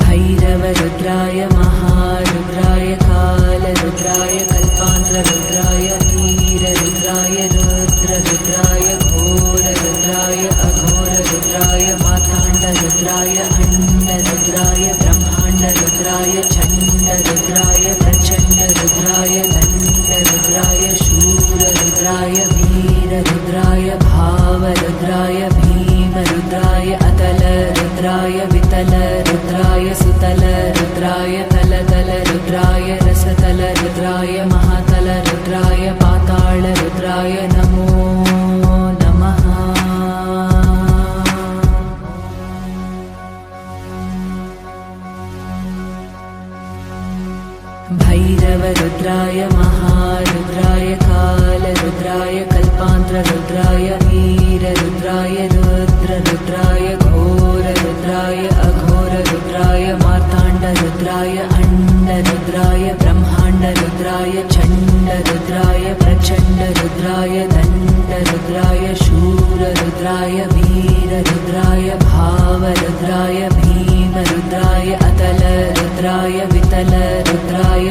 भैरवरुद्राय महारुद्राय कालरुद्राय कल्पान्तरुद्राय वीररुद्राय रुद्ररुद्राय घोररुद्राय अघोररुद्राय माताण्डरुद्राय अण्डरुद्राय ब्रह्माण्डरुद्राय चण्डरुद्राय प्रचण्डरुद्राय दण्डरुद्राय शूररुद्राय वीररुद्राय भावरुद्राय भीमरुद्राय अतलरुद्राय वितलरुद्राय सुतलरुद्राय तलतलरुद्राय रसतलरुद्राय महातलरुद्राय पाताळरुद्राय नमो नमः। भैरवरुद्राय महारुद्राय कल्पान्तरुद्राय वीररुद्राय रुद्ररुद्राय घोररुद्राय अघोररुद्राय मार्ताण्डरुद्राय अण्डरुद्राय ब्रह्माण्डरुद्राय चण्डरुद्राय प्रचण्डरुद्राय दण्डरुद्राय शूररुद्राय वीररुद्राय भावरुद्राय भीमरुद्राय अतलरुद्राय वितलरुद्राय